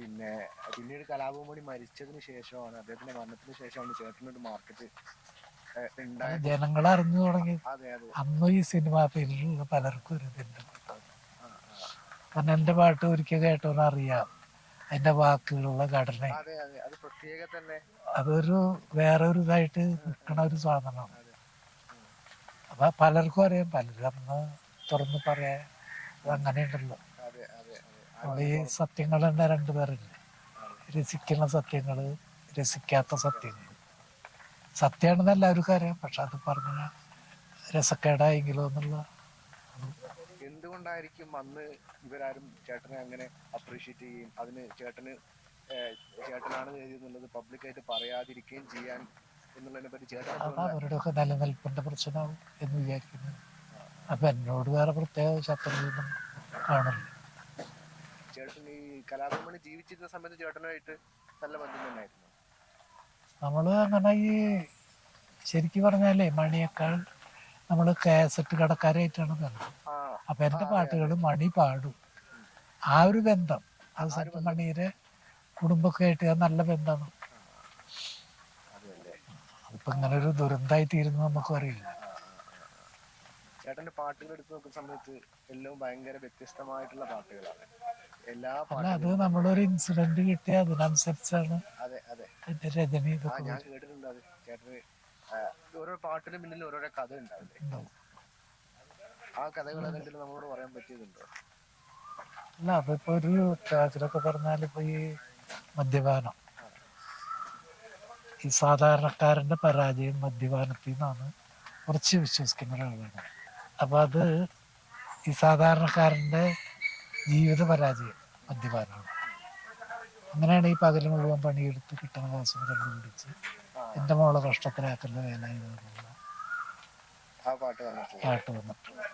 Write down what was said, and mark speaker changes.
Speaker 1: പിന്നെ പിന്നീട് കലാഭവൻ മരിച്ചതിന് ശേഷമാണ് അദ്ദേഹത്തിന്റെ മരണത്തിന് ശേഷമാണ് ചേട്ടനൊരു മാർക്കറ്റ്
Speaker 2: ജനങ്ങൾ അറിഞ്ഞു തുടങ്ങി.
Speaker 1: അതെ
Speaker 2: ഈ സിനിമ ഫീൽഡിലുള്ള പലർക്കും ഒരു ഇതുണ്ട് കാരണം എന്റെ പാട്ട് ഒരിക്കൽ കേട്ടോന്ന് അറിയാം. അതിന്റെ വാക്കുകളുള്ള ഘടന. അതൊരു വേറെ ഒരു ഇതായിട്ട് നിൽക്കണ ഒരു സാധനമാണ് അപ്പൊ പലർക്കും അറിയാം. പലരും അന്ന് തുറന്ന് പറയാൻ അങ്ങനെയുണ്ടല്ലോ. ഈ സത്യങ്ങൾ തന്നെ രണ്ടുപേരില്ലേ രസിക്കുന്ന സത്യങ്ങൾ രസിക്കാത്ത സത്യങ്ങൾ സത്യമാണെന്ന് എല്ലാവർക്കും കാര്യം പക്ഷെ അത് പറഞ്ഞ രസക്കേടായെങ്കിലോ എന്നുള്ള
Speaker 1: എന്തുകൊണ്ടായിരിക്കും അന്ന് ഇവരാരും ചേട്ടനെ അങ്ങനെ അപ്രീഷിയേറ്റ് ചെയ്യുകയും അതിന് ചേട്ടന് ചേട്ടനാണ് എഴുതിയെന്നുള്ളത് പബ്ലിക്കായിട്ട് പറയാതിരിക്കുകയും ചെയ്യാൻ എന്നുള്ളതിനെ പറ്റി ചേട്ടൻ
Speaker 2: അവരുടെയൊക്കെ നിലനിൽപ്പിന്റെ പ്രശ്നമാവും എന്ന് വിചാരിക്കുന്നു. അപ്പൊ എന്നോട് വേറെ പ്രത്യേക ശത്രുതയൊന്നും കാണില്ല
Speaker 1: ചേട്ടൻ ഈ കലാഭവമണി ജീവിച്ചിരുന്ന സമയത്ത് ചേട്ടനുമായിട്ട് നല്ല ബന്ധം തന്നെയായിരുന്നു.
Speaker 2: നമ്മൾ അങ്ങനെ ഈ ശരിക്കും പറഞ്ഞാലേ മണിയേക്കാൾ നമ്മൾ കാസറ്റ് കടക്കാരായിട്ടാണ് ബന്ധം. അപ്പൊ എന്റെ പാട്ടുകൾ മണി പാടും. ആ ഒരു ബന്ധം. അത് സത്യം മണിയുടെ കുടുംബമൊക്കെ ആയിട്ട് അത് നല്ല ബന്ധമാണ്.
Speaker 1: അതല്ലേ
Speaker 2: അതിപ്പോ ഇങ്ങനെ ഒരു ദുരന്തമായി തീരുന്നു നമുക്ക് അറിയില്ല.
Speaker 1: ചേട്ടന്റെ പാട്ടുകൾ എടുത്ത് നോക്കുന്ന സമയത്ത് എല്ലാം ഭയങ്കര വ്യത്യസ്തമായിട്ടുള്ള പാട്ടുകളാണ്. എല്ലാ പാട്ടും
Speaker 2: അത് നമ്മളൊരു ഇൻസിഡന്റ് കിട്ടിയ അതിനനുസരിച്ചാണ്
Speaker 1: അതെ അതെ.
Speaker 2: അതിന്റെ രചന
Speaker 1: ആ ഞാൻ കേട്ടിട്ടുണ്ട് അത്. ചേട്ടന് ആ, ഓരോ പാട്ടിന് പിന്നിൽ ഓരോരോ കഥ ഉണ്ടാവില്ലേ
Speaker 2: ഉണ്ടാവും.
Speaker 1: ആ കഥകൾ ഏതെങ്കിലും നമ്മളോട് പറയാൻ പറ്റിയതുണ്ടോ?
Speaker 2: അല്ല അതിപ്പോ ഒരു രാജിലൊക്കെ പറഞ്ഞാൽ ഇപ്പൊ ഈ മദ്യപാനം. ഈ സാധാരണക്കാരന്റെ പരാജയം മദ്യപാനത്തിൽ നിന്നാണ് കുറച്ച് വിശ്വസിക്കുന്ന ഒരാളാണ്. അപ്പൊ അത് ഈ സാധാരണക്കാരന്റെ ജീവിത പരാജയം മദ്യപാനമാണ് അങ്ങനെയാണ് ഈ പകൽ മുഴുവൻ പണിയെടുത്ത് കിട്ടുന്ന ദിവസം കണ്ടുപിടിച്ച് എന്റെ മോളെ കഷ്ടത്തിലാക്കുന്ന വേല
Speaker 1: പാട്ട് വന്നിട്ടുണ്ട്.